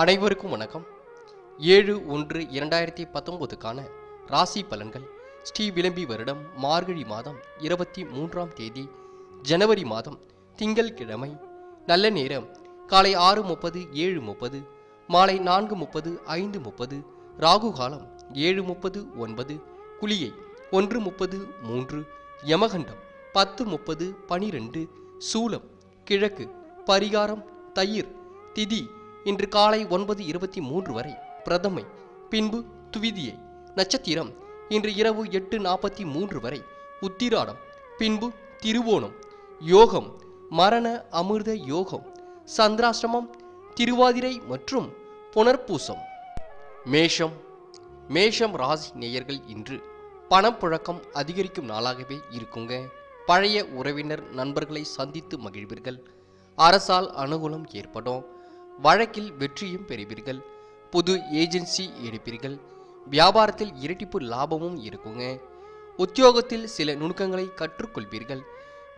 அனைவருக்கும் வணக்கம். ஏழு ஒன்று இரண்டாயிரத்தி பத்தொன்பதுக்கான ராசி பலன்கள். ஸ்ரீ விளம்பி வருடம் மார்கழி மாதம் இருபத்தி மூன்றாம் தேதி ஜனவரி மாதம் திங்கள்கிழமை நல்ல நேரம். காலை ஆறு முப்பது ஏழு முப்பது மாலை நான்கு முப்பது ஐந்து முப்பது ராகு காலம் ஏழு முப்பது ஒன்பது குளியை ஒன்று முப்பது மூன்று யமகண்டம் பத்து முப்பது பனிரெண்டு சூலம் கிழக்கு பரிகாரம் தயிர் திதி இன்று காலை ஒன்பது இருபத்தி மூன்று வரை பிரதமை பின்பு துவிதியை நட்சத்திரம் இன்று இரவு எட்டு நாற்பத்தி மூன்று வரை உத்திராடம் பின்பு திருவோணம் யோகம் மரண அமிர்த யோகம் சந்திராசிரமம் திருவாதிரை மற்றும் புனர்பூசம். மேஷம் மேஷம் ராசி நேயர்கள் இன்று பணப்புழக்கம் அதிகரிக்கும் நாளாகவே இருக்குங்க. பழைய உறவினர் நண்பர்களை சந்தித்து மகிழ்வீர்கள். அரசால் அனுகூலம் ஏற்படும். வழக்கில் வெற்றியும் பெறுவீர்கள். புது ஏஜென்சி எடுப்பீர்கள். வியாபாரத்தில் இரட்டிப்பு லாபமும் இருக்குங்க. உத்தியோகத்தில் சில நுணுக்கங்களை கற்றுக்கொள்வீர்கள்.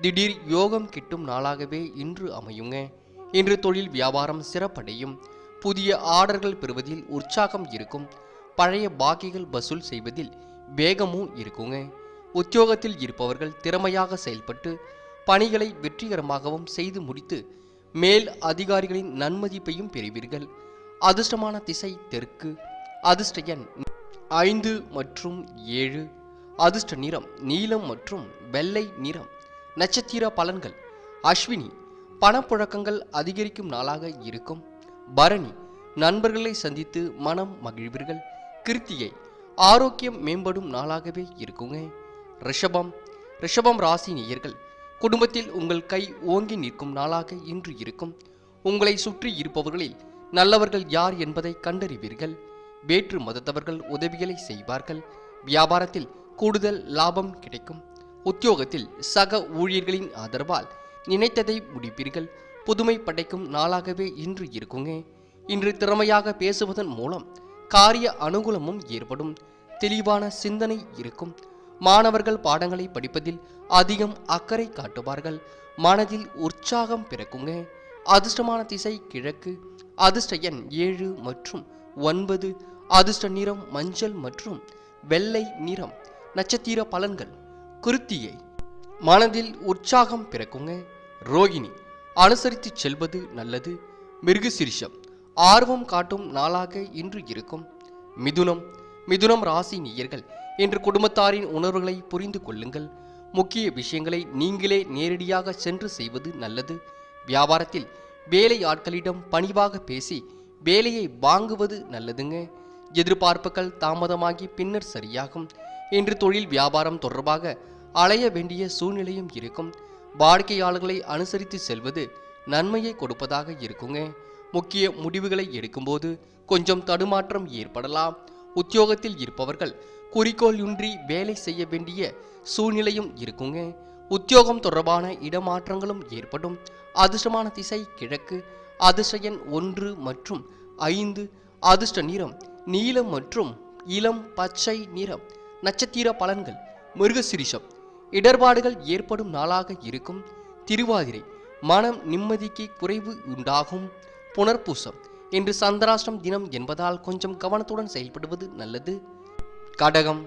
திடீர் யோகம் கிட்டும் நாளாகவே இன்று அமையுங்க. இன்று தொழில் வியாபாரம் சிறப்படையும். புதிய ஆர்டர்கள் பெறுவதில் உற்சாகம் இருக்கும். பழைய பாக்கிகள் வசூல் செய்வதில் வேகமும் இருக்குங்க. உத்தியோகத்தில் இருப்பவர்கள் திறமையாக செயல்பட்டு பணிகளை வெற்றிகரமாகவும் செய்து முடித்து மேல் அதிகாரிகளின் நன்மதிப்பையும் பெறுவீர்கள். அதிர்ஷ்டமான திசை தெற்கு. அதிர்ஷ்ட எண் ஐந்து மற்றும் ஏழு. அதிர்ஷ்ட நிறம் நீலம் மற்றும் வெள்ளை நிறம். நட்சத்திர பலன்கள். அஸ்வினி பணப்புழக்கங்கள் அதிகரிக்கும் நாளாக இருக்கும். பரணி நண்பர்களை சந்தித்து மனம் மகிழ்வீர்கள். கிருத்தியை ஆரோக்கியம் மேம்படும் நாளாகவே இருக்குங்க. ரிஷபம் ரிஷபம் ராசி நேயர்கள் குடும்பத்தில் உங்கள் கை ஓங்கி நிற்கும் நாளாக இன்று இருக்கும். உங்களை சுற்றி இருப்பவர்களில் நல்லவர்கள் யார் என்பதை கண்டறிவீர்கள். வேற்று மதத்தவர்கள் உதவிகளை செய்வார்கள். வியாபாரத்தில் கூடுதல் லாபம் கிடைக்கும். உத்தியோகத்தில் சக ஊழியர்களின் ஆதரவால் நினைத்ததை முடிப்பீர்கள். புதுமை படைக்கும் நாளாகவே இன்று இருக்குங்க. இன்று திறமையாக பேசுவதன் மூலம் காரிய அனுகூலமும் ஏற்படும். தெளிவான சிந்தனை இருக்கும். மாணவர்கள் பாடங்களை படிப்பதில் அதிகம் அக்கறை காட்டுவார்கள். மனதில் உற்சாகம் பிறக்குங்க. அதிர்ஷ்டமான திசை கிழக்கு. அதிர்ஷ்ட எண் ஏழு மற்றும் ஒன்பது. அதிர்ஷ்ட நிறம் மஞ்சள் மற்றும் வெள்ளை நிறம். நட்சத்திர பலன்கள். குருத்தியை. மனதில் உற்சாகம் பிறக்குங்க. ரோகிணி. அனுசரித்து செல்வது நல்லது. மிருகசிரிஷம். ஆர்வம் காட்டும் நாளாக இன்று இருக்கும். மிதுனம். மிதுனம் ராசி நீயர்கள். என்று குடும்பத்தாரின் உணர்வுகளை புரிந்து கொள்ளுங்கள். முக்கிய விஷயங்களை நீங்களே நேரடியாக சென்று செய்வது நல்லது. வியாபாரத்தில் வேலை ஆட்களிடம் பணிவாக பேசி வேலையை வாங்குவது நல்லதுங்க. எதிர்பார்ப்புகள் தாமதமாகி பின்னர் சரியாகும். இன்று தொழில் வியாபாரம் தொடர்பாக அலைய வேண்டிய சூழ்நிலையும் இருக்கும். வாடிக்கையாளர்களை அனுசரித்து செல்வது நன்மையை கொடுப்பதாக இருக்குங்க. முக்கிய முடிவுகளை எடுக்கும்போது கொஞ்சம் தடுமாற்றம் ஏற்படலாம். உத்தியோகத்தில் இருப்பவர்கள் குறிக்கோளின்றி வேலை செய்ய வேண்டிய சூழ்நிலையும் இருக்குங்க. உத்தியோகம் தொடர்பான இடமாற்றங்களும் ஏற்படும். அதிர்ஷ்டமான திசை கிழக்கு. அதிர்ஷ்ட எண் ஒன்று மற்றும் ஐந்து. அதிர்ஷ்ட நிறம் நீலம் மற்றும் இளம் பச்சை நிறம். நட்சத்திர பலன்கள் மிருகசிரிஷம். இடர்பாடுகள் ஏற்படும் நாளாக இருக்கும். திருவாதிரை மனம் நிம்மதிக்கு குறைவு உண்டாகும். புனர்பூசம் இன்று சந்திராஷ்டம் தினம் என்பதால் கொஞ்சம் கவனத்துடன் செயல்படுவது நல்லது. கடகம்.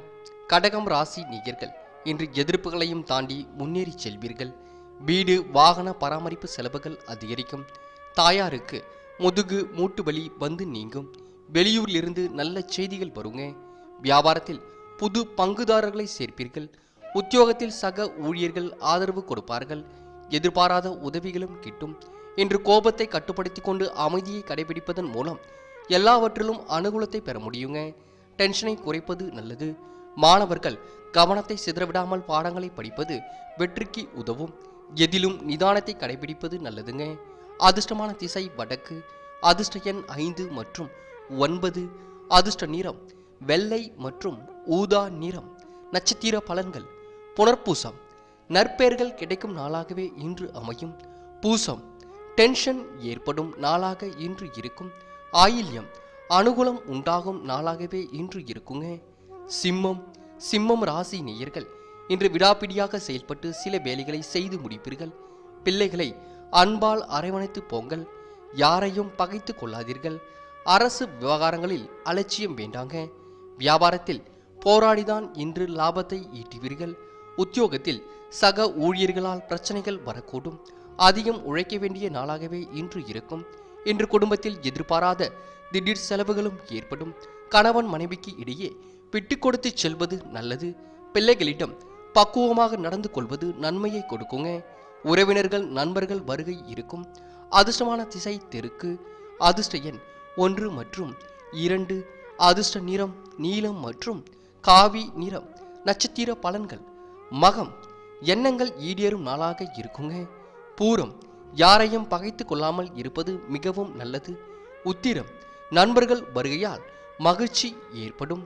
கடகம் ராசி நேயர்கள் இன்று எதிர்ப்புகளையும் தாண்டி முன்னேறி செல்வீர்கள். வீடு வாகன பராமரிப்பு செலவுகள் அதிகரிக்கும். தாயாருக்கு முதுகு மூட்டு வலி வந்து நீங்கும். வெளியூரிலிருந்து நல்ல செய்திகள் வருங்க. வியாபாரத்தில் புது பங்குதாரர்களை சேர்ப்பீர்கள். உத்தியோகத்தில் சக ஊழியர்கள் ஆதரவு கொடுப்பார்கள். எதிர்பாராத உதவிகளும் கிட்டும். இன்று கோபத்தை கட்டுப்படுத்தி கொண்டு அமைதியை கடைபிடிப்பதன் மூலம் எல்லாவற்றிலும் அனுகூலத்தை பெற முடியுங்க. டென்ஷனை குறைப்பது நல்லது. மாணவர்கள் கவனத்தை சிதறவிடாமல் பாடங்களை படிப்பது வெற்றிக்கு உதவும். எதிலும் நிதானத்தை கடைபிடிப்பது நல்லதுங்க. அதிர்ஷ்டமான திசை வடக்கு அதிர்ஷ்ட எண் ஐந்து மற்றும் ஒன்பது அதிர்ஷ்ட நிறம் வெள்ளை மற்றும் ஊதா நிறம் நட்சத்திர பலன்கள் புனர்பூசம் நற்பெயர்கள் கிடைக்கும் நாளாகவே இன்று அமையும். பூசம் டென்ஷன் ஏற்படும் நாளாக இன்று இருக்கும். ஆயில்யம் அனுகூலம் உண்டாகும் நாளாகவே இன்று இருக்குங்க. சிம்மம் சிம்மம் ராசி நேயர்கள் இன்று விடாப்பிடியாக செயல்பட்டு சில வேலைகளை செய்து முடிப்பீர்கள். பிள்ளைகளை அன்பால் அரவணைத்து போங்கள். யாரையும் பகைத்து கொள்ளாதீர்கள். அரசு விவகாரங்களில் அலட்சியம் வேண்டாங்க. வியாபாரத்தில் போராடிதான் இன்று லாபத்தை ஈட்டுவீர்கள். உத்தியோகத்தில் சக ஊழியர்களால் பிரச்சனைகள் வரக்கூடும். அதிகம் உழைக்க வேண்டிய நாளாகவே இன்று இருக்கும். இன்று குடும்பத்தில் எதிர்பாராத திடீர் செலவுகளும் ஏற்படும். கணவன் மனைவிக்கு இடையே விட்டு கொடுத்து செல்வது நல்லது. பிள்ளைகளிடம் பக்குவமாக நடந்து கொள்வது நன்மையை கொடுக்குங்க. உறவினர்கள் நண்பர்கள் வருகை இருக்கும். அதிர்ஷ்டமான திசை தெற்கு அதிர்ஷ்ட எண் ஒன்று மற்றும் இரண்டு. அதிர்ஷ்ட நிறம் நீலம் மற்றும் காவி நிறம். நட்சத்திர பலன்கள். மகம். எண்ணங்கள் ஈடேறும் நாளாக இருக்குங்க. பூரம். யாரையும் பகைத்து கொள்ளாமல் இருப்பது மிகவும் நல்லது. உத்திரம் நண்பர்கள் வருகையால் மகிழ்ச்சி ஏற்படும்.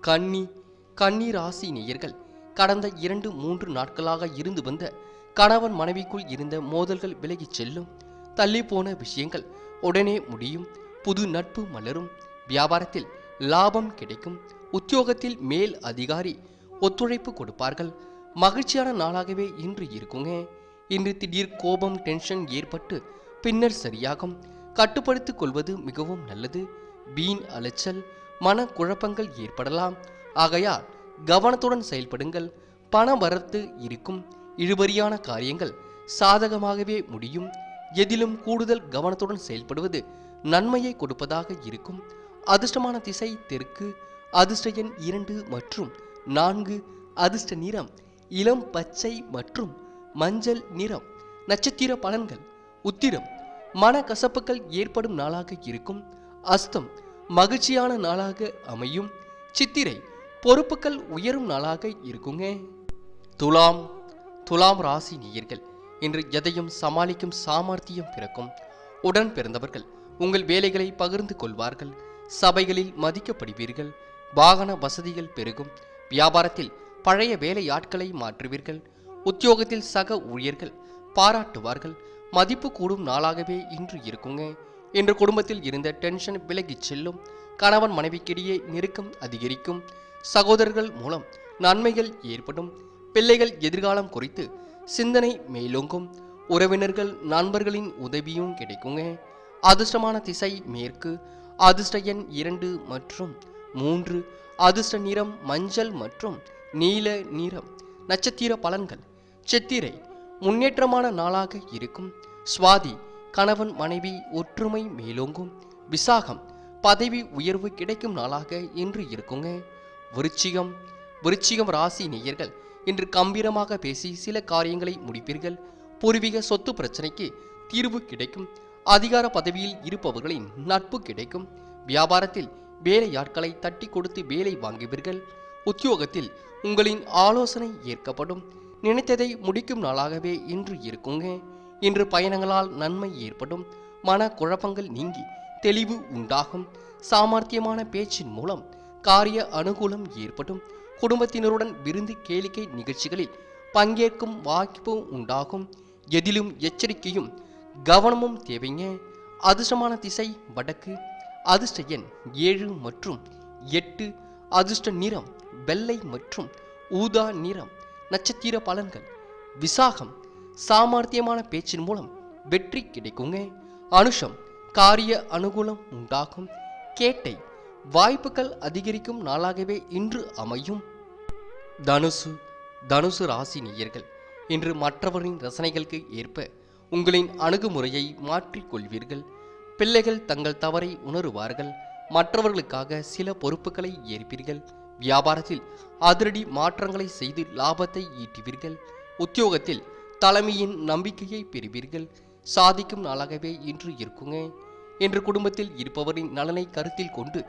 கன்னி கன்னி ராசி நேயர்கள் கடந்த இரண்டு மூன்று நாட்களாக இருந்து வந்த கணவன் மனைவிக்குள் இருந்த மோதல்கள் விலகிச் செல்லும். தள்ளி போன விஷயங்கள் உடனே முடியும். புது நட்பு மலரும். வியாபாரத்தில் லாபம் கிடைக்கும். உத்தியோகத்தில் மேல் அதிகாரி ஒத்துழைப்பு கொடுப்பார்கள். மகிழ்ச்சியான நாளாகவே இன்று இருக்குங்க. இன்று திடீர் கோபம் டென்ஷன் ஏற்பட்டு பின்னர் சரியாகும். கட்டுப்படுத்திக் கொள்வது மிகவும் நல்லது. வீண் அலைச்சல் மன குழப்பங்கள் ஏற்படலாம். ஆகையால் கவனத்துடன் செயல்படுங்கள். பண வரத்து இருக்கும். இழுபறியான காரியங்கள் சாதகமாகவே முடியும். எதிலும் கூடுதல் கவனத்துடன் செயல்படுவது நன்மையை கொடுப்பதாக இருக்கும். அதிர்ஷ்டமான திசை தெற்கு அதிர்ஷ்ட எண் இரண்டு மற்றும் நான்கு அதிர்ஷ்ட நிறம் இளம் பச்சை மற்றும் மஞ்சள் நிறம் நட்சத்திர பலன்கள் உத்திரம் மன கசப்புகள் ஏற்படும் நாளாக இருக்கும். அஸ்தம் மகிழ்ச்சியான நாளாக அமையும். சித்திரை பொறுப்புகள் உயரும் நாளாக இருக்குங்க. துலாம் துலாம் ராசி நேயர்கள் இன்று எதையும் சமாளிக்கும் சாமர்த்தியம் பிறக்கும். உடன் பிறந்தவர்கள் உங்கள் வேலைகளை பகிர்ந்து கொள்வார்கள். சபைகளில் மதிக்கப்படுவீர்கள். வாகன வசதிகள் பெருகும். வியாபாரத்தில் பழைய வேலையாட்களை மாற்றுவீர்கள். உத்தியோகத்தில் சக ஊழியர்கள் பாராட்டுவார்கள். மதிப்பு கூடும் நாளாகவே இன்று இருக்குங்க. இன்று குடும்பத்தில் இருந்த டென்ஷன் விலகிச் செல்லும். கணவன் மனைவிக்கிடையே நெருக்கம் அதிகரிக்கும். சகோதரர்கள் மூலம் நன்மைகள் ஏற்படும். பிள்ளைகள் எதிர்காலம் குறித்து சிந்தனை மேலோங்கும். உறவினர்கள் நண்பர்களின் உதவியும் கிடைக்குங்க. அதிர்ஷ்டமான திசை மேற்கு அதிர்ஷ்ட எண் இரண்டு மற்றும் மூன்று அதிர்ஷ்ட நிறம் மஞ்சள் மற்றும் நீல நிறம். நட்சத்திர பலன்கள் சித்திரை முன்னேற்றமான நாளாக இருக்கும். சுவாதி கணவன் மனைவி ஒற்றுமை மேலோங்கும். விசாகம் பதவி உயர்வு கிடைக்கும் நாளாக இன்று இருக்குங்க. விருச்சிகம் விருச்சிகம் ராசி நேயர்கள் இன்று கம்பீரமாக பேசி சில காரியங்களை முடிப்பீர்கள். பூர்வீக சொத்து பிரச்சனைக்கு தீர்வு கிடைக்கும். அதிகார பதவியில் இருப்பவர்களின் நட்பு கிடைக்கும். வியாபாரத்தில் வேலையாட்களை தட்டி கொடுத்து வேலை வாங்குவீர்கள். உத்தியோகத்தில் உங்களின் ஆலோசனை ஏற்கப்படும். நினைத்ததை முடிக்கும் நாளாகவே இன்று இருக்குங்க. இன்று பயணங்களால் நன்மை ஏற்படும். மன குழப்பங்கள் நீங்கி தெளிவு உண்டாகும். சாமர்த்தியமான பேச்சின் மூலம் காரிய அனுகூலம் ஏற்படும். குடும்பத்தினருடன் விருந்து கேளிக்கை நிகழ்ச்சிகளில் பங்கேற்கும் வாய்ப்பு உண்டாகும். எதிலும் எச்சரிக்கையும் கவனமும் தேவைங்க. அதிர்ஷ்டமான திசை வடக்கு. அதிர்ஷ்ட எண் ஏழு மற்றும் எட்டு. அதிர்ஷ்ட நிறம் வெள்ளை மற்றும் ஊதா நிறம் நட்சத்திர பலன்கள். விசாகம் சாமர்த்தியமான பேச்சின் மூலம் வெற்றி கிடைக்குங்க. அனுஷம் காரிய அனுகூலம் உண்டாகும். கேட்டை வாய்ப்புகள் அதிகரிக்கும் நாளாகவே இன்று அமையும். தனுசு தனுசு ராசி நேயர்கள் இன்று மற்றவரின் ரசனைகளுக்கு ஏற்ப உங்களின் அணுகுமுறையை மாற்றிக்கொள்வீர்கள் பிள்ளைகள் தங்கள் தவறை உணருவார்கள். மற்றவர்களுக்காக சில பொறுப்புகளை ஏற்பீர்கள். வியாபாரத்தில் அதிரடி மாற்றங்களை செய்து லாபத்தை ஈட்டுவீர்கள். உத்தியோகத்தில் தலைமையின் நம்பிக்கையை பெறுவீர்கள். சாதிக்கும் நாளாகவே இன்று இருக்குங்க. என்று குடும்பத்தில் இருப்பவரின் நலனை கருத்தில் கொண்டு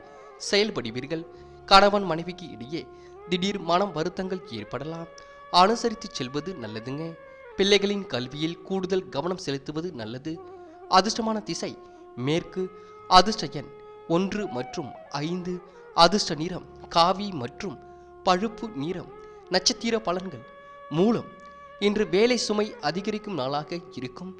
செயல்படுவீர்கள். கணவன் மனைவிக்கு இடையே திடீர் மனம் வருத்தங்கள் ஏற்படலாம். அனுசரித்து செல்வது நல்லதுங்க. பிள்ளைகளின் கல்வியில் கூடுதல் கவனம் செலுத்துவது நல்லது. அதிர்ஷ்டமான திசை மேற்கு. அதிர்ஷ்ட எண் ஒன்று மற்றும் ஐந்து. அதிர்ஷ்ட நிறம் காவி மற்றும் பழுப்பு நிறம் நட்சத்திர பலன்கள் மூலம் இன்று வேலை சுமை அதிகரிக்கும் நாளாக இருக்கும்.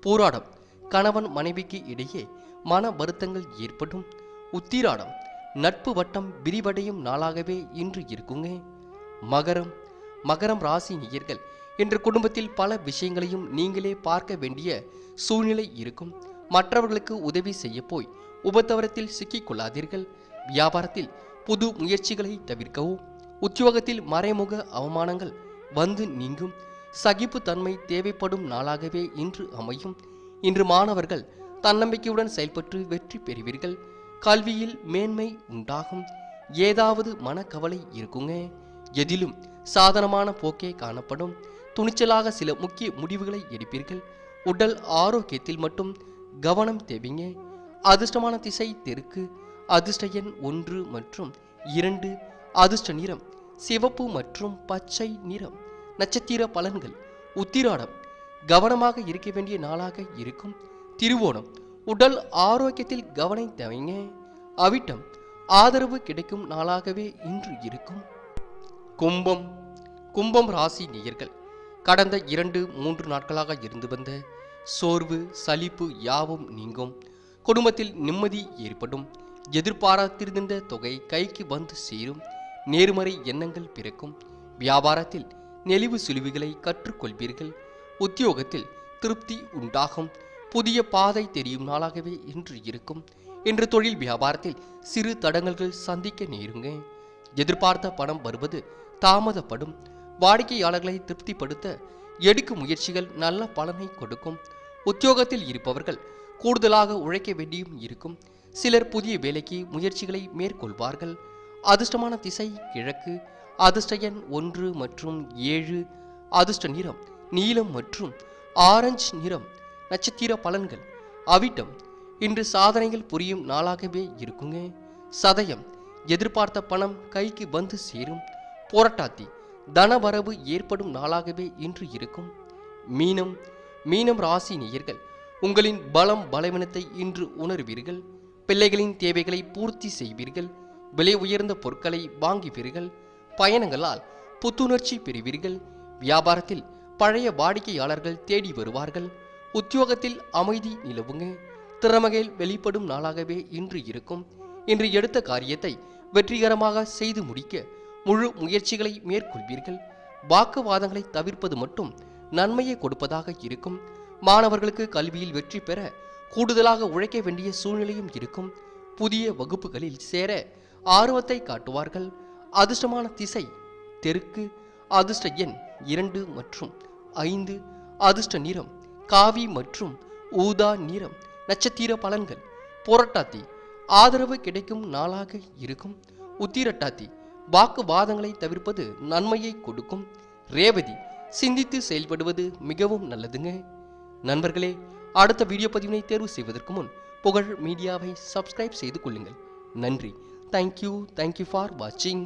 போராடம் கணவன் மனைவிக்கு இடையே மன வருத்தங்கள் ஏற்படும். உத்திராடம் நட்பு வட்டம் விரிவடையும் நாளாகவே இன்று இருக்குங்க. மகரம் மகரம் ராசி நேயர்கள் இன்று குடும்பத்தில் பல விஷயங்களையும் நீங்களே பார்க்க வேண்டிய சூழ்நிலை இருக்கும். மற்றவர்களுக்கு உதவி செய்ய போய் உபத்தவரத்தில் சிக்கிக்கொள்ளாதீர்கள் வியாபாரத்தில் புது முயற்சிகளை தவிர்க்கவும். உத்தியோகத்தில் மறைமுக அவமானங்கள் வந்து நீங்கும். சகிப்புத்தன்மை தேவைப்படும் நாளாகவே இன்று அமையும். இன்று மாணவர்கள் தன்னம்பிக்கையுடன் செயல்பட்டு வெற்றி பெறுவீர்கள். கல்வியில் மேன்மை உண்டாகும். ஏதாவது மனக்கவலை இருக்குங்க. எதிலும் சாதனமான போக்கே காணப்படும். துணிச்சலாக சில முக்கிய முடிவுகளை எடுப்பீர்கள். உடல் ஆரோக்கியத்தில் மட்டும் கவனம் தேவைங்க. அதிர்ஷ்டமான திசை தெற்கு அதிர்ஷ்ட எண் ஒன்று மற்றும் இரண்டு. அதிர்ஷ்ட நிறம் சிவப்பு மற்றும் பச்சை நிறம். நட்சத்திர பலன்கள் உத்திராடம். கவனமாக இருக்க வேண்டிய நாளாக இருக்கும். திருவோணம் உடல் ஆரோக்கியத்தில் கவனம் தேவைங்க. அவிட்டம் ஆதரவு கிடைக்கும் நாளாகவே இன்று இருக்கும். கும்பம் கும்பம் ராசி நேயர்கள். கடந்த இரண்டு மூன்று நாட்களாக இருந்து வந்த சோர்வு சலிப்பு யாவும் நீங்கும். குடும்பத்தில் நிம்மதி ஏற்படும். எதிர்பாராத்திருந்த தொகை கைக்கு வந்து சேரும். நேர்மறை எண்ணங்கள் பிறக்கும். வியாபாரத்தில் நெளிவு சுழிவுகளை கற்றுக்கொள்வீர்கள். உத்தியோகத்தில் திருப்தி உண்டாகும். புதிய பாதை தெரியும் நாளாகவே இன்று இருக்கும். இன்று தொழில் வியாபாரத்தில் சிறு தடங்கல்கள் சந்திக்க நேருங்க. எதிர்பார்த்த பணம் வருவது தாமதப்படும். வாடிக்கையாளர்களை திருப்திப்படுத்த எடுக்கும் முயற்சிகள் நல்ல பலனை கொடுக்கும். உத்தியோகத்தில் இருப்பவர்கள் கூடுதலாக உழைக்க வேண்டியும் இருக்கும். சிலர் புதிய வேலைக்கு முயற்சிகளை மேற்கொள்வார்கள். அதிர்ஷ்டமான திசை கிழக்கு அதிர்ஷ்ட எண் ஒன்று மற்றும் ஏழு அதிர்ஷ்ட நிறம் நீலம் மற்றும் ஆரஞ்சு நிறம் நட்சத்திர பலன்கள். அவிட்டம் இன்று சாதனைகள் புரியும் நாளாகவே இருக்குங்க. சதயம் எதிர்பார்த்த பணம் கைக்கு வந்து சேரும். போராட்டாத்தி தனவரவு ஏற்படும் நாளாகவே இன்று இருக்கும். மீனம் மீனம் ராசி நேயர்கள் உங்களின் பலம் பலவீனத்தை இன்று உணர்வீர்கள். பிள்ளைகளின் தேவைகளை பூர்த்தி செய்வீர்கள். விலை உயர்ந்த பொருட்களை வாங்குவீர்கள். பயணங்களால் புத்துணர்ச்சி பெறுவீர்கள். வியாபாரத்தில் பழைய வாடிக்கையாளர்கள் தேடி வருவார்கள். உத்தியோகத்தில் அமைதி நிலவுங்க. திறமைகள் வெளிப்படும் நாளாகவே இன்று இருக்கும். இன்று எடுத்த காரியத்தை வெற்றிகரமாக செய்து முடிக்க முழு முயற்சிகளை மேற்கொள்வீர்கள். வாக்குவாதங்களை தவிர்ப்பது மட்டும் நன்மையை கொடுப்பதாக இருக்கும். மாணவர்களுக்கு கல்வியில் வெற்றி பெற கூடுதலாக உழைக்க வேண்டிய சூழ்நிலையும் இருக்கும். புதிய வகுப்புகளில் சேர ஆர்வத்தை காட்டுவார்கள். அதிர்ஷ்டமான திசை தெற்கு அதிர்ஷ்ட எண் இரண்டு மற்றும் ஐந்து அதிர்ஷ்ட நிறம் காவி மற்றும் ஊதா நிறம் நட்சத்திர பலன்கள். புரட்டாத்தி ஆதரவு கிடைக்கும் நாளாக இருக்கும். உத்திரட்டாத்தி வாக்குவாதங்களை தவிர்ப்பது நன்மையை கொடுக்கும். ரேவதி சிந்தித்து செயல்படுவது மிகவும் நல்லதுங்க. நண்பர்களே அடுத்த வீடியோ பதிவினை தேர்வு செய்வதற்கு முன் புகழ் மீடியாவை சப்ஸ்கிரைப் செய்து கொள்ளுங்கள். நன்றி. தேங்க்யூ தேங்க்யூ ஃபார் வாட்சிங்